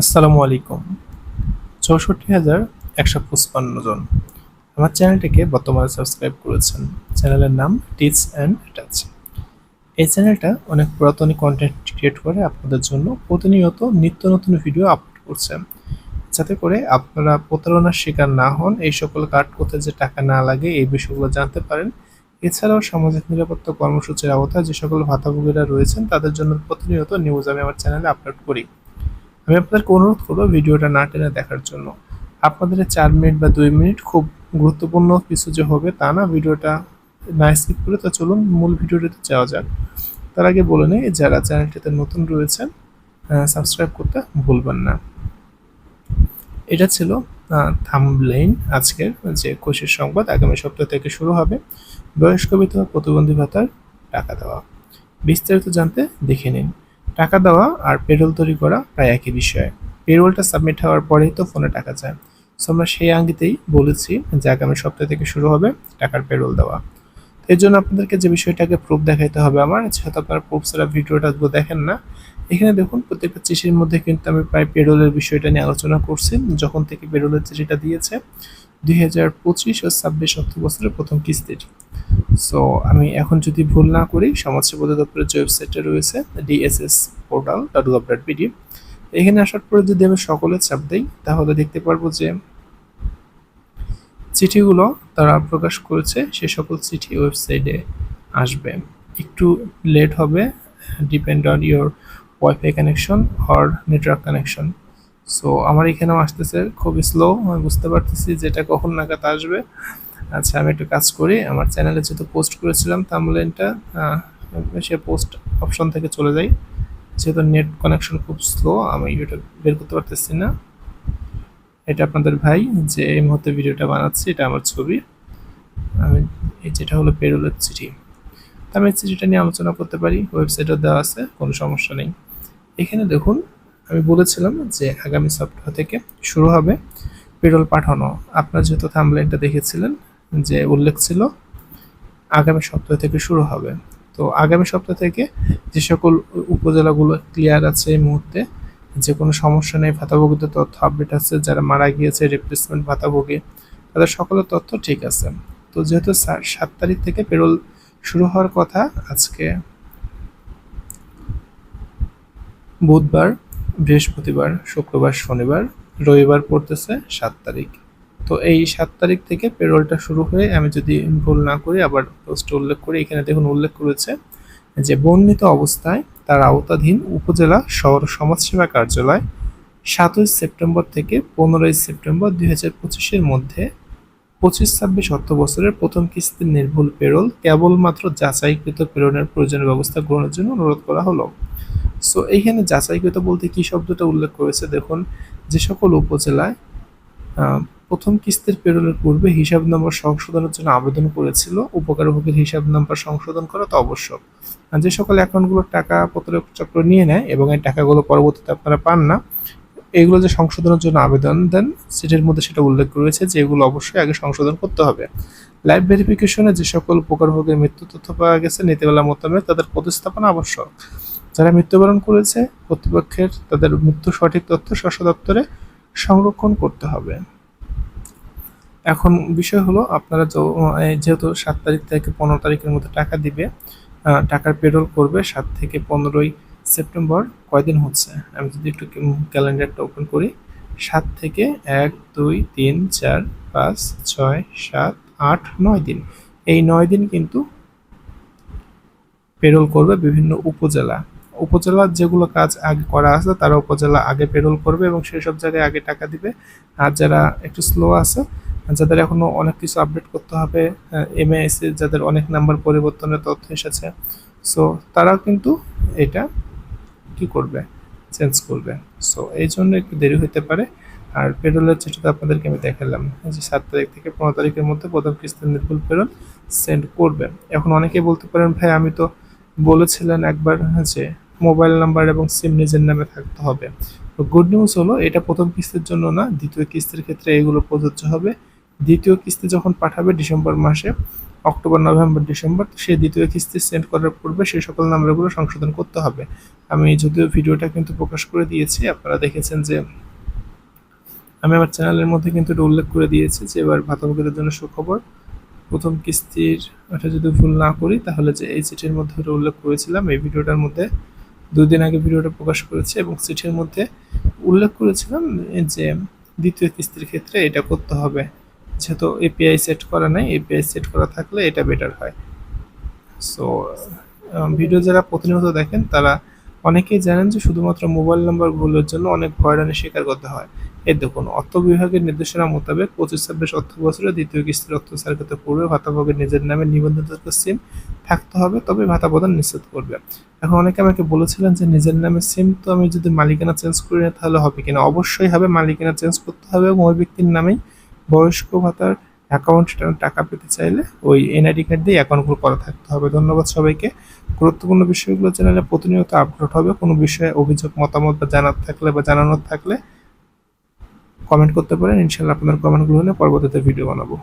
আসসালামু আলাইকুম। চৌষট্টি হাজার একশো পঁচপান্ন জন আমার চ্যানেলটিকে বর্তমানে সাবস্ক্রাইব করেছেন। চ্যানেলের নাম টিচ অ্যান্ড টাচ এই চ্যানেলটা অনেক পুরাতন কন্টেন্ট ক্রিয়েট করে আপনাদের জন্য প্রতিনিয়ত নিত্য নতুন ভিডিও আপলোড করছে। যাতে করে আপনারা প্রতারণার শিকার না হন, এই সকল কার্ড করতে যে টাকা না লাগে এই বিষয়গুলো জানতে পারেন। এছাড়াও সামাজিক নিরাপত্তা কর্মসূচির আওতায় যে সকল ভাতাভোগীরা রয়েছেন, তাদের জন্য প্রতিনিয়ত নিউজ আমি আমার চ্যানেলে আপলোড করি। আমি আপনাদেরকে অনুরোধ করব ভিডিওটা না টেনে দেখার জন্য। আপনাদের চার মিনিট বা দুই মিনিট খুব গুরুত্বপূর্ণ কিছু যে হবে তা না, ভিডিওটা না স্কিপ করে তো চলুন মূল ভিডিওটাতে যাওয়া যাক। তার আগে বলে নেই, যারা চ্যানেলটিতে নতুন রয়েছেন সাবস্ক্রাইব করতে ভুলবেন না। এটা ছিল থামব্লেইন আজকের যে খুশির সংবাদ। আগামী সপ্তাহ থেকে শুরু হবে বয়স্ক বিধবা প্রতিবন্ধী ভাতার টাকা দেওয়া। বিস্তারিত জানতে দেখে নিন। টাকা দেওয়া আর পেরোল তৈরি করা প্রায় একই বিষয়। পেরোলটা সাবমিট হওয়ার পরেই তো ফোনে টাকা যায়। সো আমরা সেই আঙ্গিতেই বলেছি যে আগামী সপ্তাহ থেকে শুরু হবে টাকার পেরোল দেওয়া। তো এর জন্য আপনাদেরকে যে বিষয়টাকে প্রুফ দেখাইতে হবে আমার যেহেতু আপনারা প্রুফ ছাড়া ভিডিওটা দেখেন না। এখানে দেখুন, প্রত্যেকটা চিঠির মধ্যে কিন্তু আমি প্রায় পেরোলের বিষয়টা নিয়ে আলোচনা করছি, যখন থেকে পেরোলের চিঠিটা দিয়েছে। দুই হাজার পঁচিশ ও ছাব্বিশ অর্থ বছরের প্রথম কিস্তির। সো আমি এখন যদি ভুল না করি, সমাজসেবা অধিদপ্তরের যে ওয়েবসাইটে রয়েছে DSS portal dot gov dot BD এখানে আসার পরে যদি আমি সকলে চাপ দিই, তাহলে দেখতে পারব যে চিঠিগুলো তারা প্রকাশ করেছে, সে সকল চিঠি ওয়েবসাইটে আসবে। একটু লেট হবে depend on your WiFi connection or network connection so আমার এখানেও আসতেছে, খুবই স্লো আমি বুঝতে পারতেছি যে এটা কখন নাগাদ আসবে। আচ্ছা আমি একটু কাজ করি। আমার চ্যানেলে যেহেতু পোস্ট করেছিলাম তামলেনটা সে পোস্ট অপশন থেকে চলে যাই। যেহেতু নেট কানেকশন খুব স্লো আমি এটা বের করতে পারতেছি না। এটা আপনাদের ভাই যে এই মুহূর্তে ভিডিওটা বানাচ্ছি, এটা আমার ছবি। আমি, এই যেটা হলো পেরোলের চিঠি। তা আমি চিঠিটা নিয়ে আলোচনা করতে পারি ওয়েবসাইটও দেওয়া আছে, কোনো সমস্যা নেই। এখানে দেখুন, আমি বলেছিলাম যে আগামী সপ্তাহ থেকে শুরু হবে পেরোল পাঠানো। আপনার যেহেতু থামলাইনটা দেখেছিলেন যে উল্লেখ ছিল, আগামী সপ্তাহ থেকে শুরু হবে। তো আগামী সপ্তাহ থেকে যে সকল উপজেলাগুলো ক্লিয়ার আছে এই মুহূর্তে যে কোনো সমস্যা নেই, ভাতাভোগীদের তথ্য আপডেট আছে, যারা মারা গিয়েছে রিপ্লেসমেন্ট ভাতাভোগী, তাদের সকলের তথ্য ঠিক আছে। তো যেহেতু সাত তারিখ থেকে পেরোল শুরু হওয়ার কথা, আজকে বুধবার, বৃহস্পতিবার, শুক্রবার, শনিবার, রবিবার পড়তেছে সাত তারিখ। তো এই সাত তারিখ থেকে পেরোলটা শুরু হয়ে আমি যদি ভুল না করি, আবার পোস্টে উল্লেখ করি, এখানে দেখুন উল্লেখ করেছে যে বর্ণিত অবস্থায় তার আওতাধীন উপজেলা শহর সমাজসেবা কার্যালয় সাতই সেপ্টেম্বর থেকে পনেরোই সেপ্টেম্বর দুই হাজার পঁচিশের মধ্যে পঁচিশ ছাব্বিশ অর্থ বছরের প্রথম কিস্তির নির্ভুল পেরোল কেবলমাত্র যাচাইকৃত প্রেরণের প্রয়োজনীয় ব্যবস্থা গ্রহণের জন্য অনুরোধ করা হলো। সো এইখানে যাচাইকৃত বলতে কি শব্দটা উল্লেখ করেছে? দেখুন, যে সকল উপজেলায় প্রথম কিস্তির পেরোলের পূর্বে হিসাব নম্বর সংশোধনের জন্য আবেদন করেছিল উপকারভোগীর হিসাব নম্বর সংশোধন করা তো আবশ্যক। যে সকল অ্যাকাউন্টগুলোর টাকা পত্র চক্র নিয়ে নেয় এবং এই টাকাগুলো পরবর্তীতে আপনারা পান না, এগুলো যে সংশোধনের জন্য আবেদন দেন, সেটির মধ্যে সেটা উল্লেখ রয়েছে যে এগুলো অবশ্যই আগে সংশোধন করতে হবে। লাইভ ভেরিফিকেশনে যে সকল উপকারভোগের মৃত্যু তথ্য পাওয়া গেছে, নীতিমালা মোতাবেক তাদের প্রতিস্থাপনা আবশ্যক। যারা মৃত্যুবরণ করেছে, কর্তৃপক্ষের তাদের মৃত্যু সঠিক তথ্য স্বাস্থ্য দপ্তরে সংরক্ষণ করতে হবে। এখন বিষয় হলো আপনারা তো যেহেতু সাত তারিখ থেকে পনেরো তারিখের মধ্যে টাকা দিবে টাকার পেরোল করবে, সাত থেকে পনেরোই সেপ্টেম্বর কয়দিন হচ্ছে? আমি যদি একটু ক্যালেন্ডারটা ওপেন করি, সাত থেকে এক, দুই, তিন, চার, পাঁচ, ছয়, সাত, আট, নয় দিন। এই নয় দিন কিন্তু পেরোল করবে বিভিন্ন উপজেলা। উপজেলার যেগুলো কাজ আগে করা আছে, তারা উপজেলা আগে পেরোল করবে এবং সেই সব জায়গায় আগে টাকা দিবে। আর যারা একটু স্লো আছে যাদের এখনও অনেক কিছু আপডেট করতে হবে এমএএসি যাদের অনেক নাম্বার পরিবর্তনের তথ্য এসেছে সো তারাও কিন্তু এটা কি করবে চেঞ্জ করবে। সো এই জন্য একটু দেরি হতে পারে। আর পেরোলের চিঠিটা আপনাদেরকে আমি দেখালাম, যে সাত তারিখ থেকে পনেরো তারিখের মধ্যে প্রথম কিস্তির নির্ভুল পেরোল সেন্ড করবে। এখন অনেকে বলতে পারেন, ভাই, আমি তো বলেছিলেন একবার যে মোবাইল নাম্বার এবং সিম নিজের নামে থাকতে হবে। গুড নিউজ হলো, এটা প্রথম কিস্তির জন্য না, দ্বিতীয় কিস্তির ক্ষেত্রে এগুলো প্রযোজ্য হবে। দ্বিতীয় কিস্তি যখন পাঠাবে ডিসেম্বর মাসে, অক্টোবর, নভেম্বর, ডিসেম্বর সেই দ্বিতীয় কিস্তি সেন্ড করার পূর্বে সেই সকল নাম্বারগুলো সংশোধন করতে হবে। আমি যদিও ভিডিওটা কিন্তু প্রকাশ করে দিয়েছি, আপনারা দেখেছেন যে আমি আমার চ্যানেলের মধ্যে কিন্তু এটা উল্লেখ করে দিয়েছি যে এবার ভাতাভোগীদের জন্য সুখবর। প্রথম কিস্তির ওটা যদি ভুল না করি, তাহলে যে এই চিঠির মধ্যে ওটা উল্লেখ করেছিলাম, এই ভিডিওটার মধ্যে দুই দিন আগে ভিডিওটা প্রকাশ করেছি এবং চিঠির মধ্যে উল্লেখ করেছিলাম যে দ্বিতীয় কিস্তির ক্ষেত্রে এটা করতে হবে। যেহেতু এপিআই সেট করা নাই এপিআই সেট করা থাকলে এটা বেটার হয়। সো ভিডিও যারা প্রতিনিয়ত দেখেন, তারা অনেকেই জানেন যে শুধুমাত্র মোবাইল নাম্বারগুলোর জন্য অনেক হয়রানির স্বীকার করতে হয়। এই দেখুন, অর্থ বিভাগের নির্দেশনা মোতাবেক পঁচিশ, ছাব্বিশ অর্থ বছরে দ্বিতীয় কিস্তির অর্থ সার্কিতে পূর্বে ভাতাভোগের নিজের নামে নিবন্ধিত সিম থাকতে হবে, তবে ভাতা প্রদান নিশ্চিত করবে। এখন অনেকে আমাকে বলেছিলেন যে নিজের নামে সিম তো আমি যদি মালিকানা চেঞ্জ করি না, তাহলে হবে কিনা অবশ্যই হবে, মালিকানা চেঞ্জ করতে হবে এবং ওই ব্যক্তির নামেই বয়স্ক ভাতার অ্যাকাউন্ট টাকা পেতে চাইলে ওই এনআইডি কার্ড দিয়ে অ্যাকাউন্টগুলো করা থাকতে হবে। ধন্যবাদ সবাইকে। গুরুত্বপূর্ণ বিষয়গুলো চ্যানেলে প্রতিনিয়ত আপডেট হবে। কোনো বিষয়ে অভিযোগ, মতামত বা জানার থাকলে বা জানানোর থাকলে কমেন্ট করতে পারেন। ইনশাল্লাহ আপনার কমেন্টগুলো হলে পরবর্তীতে ভিডিও বানাবো।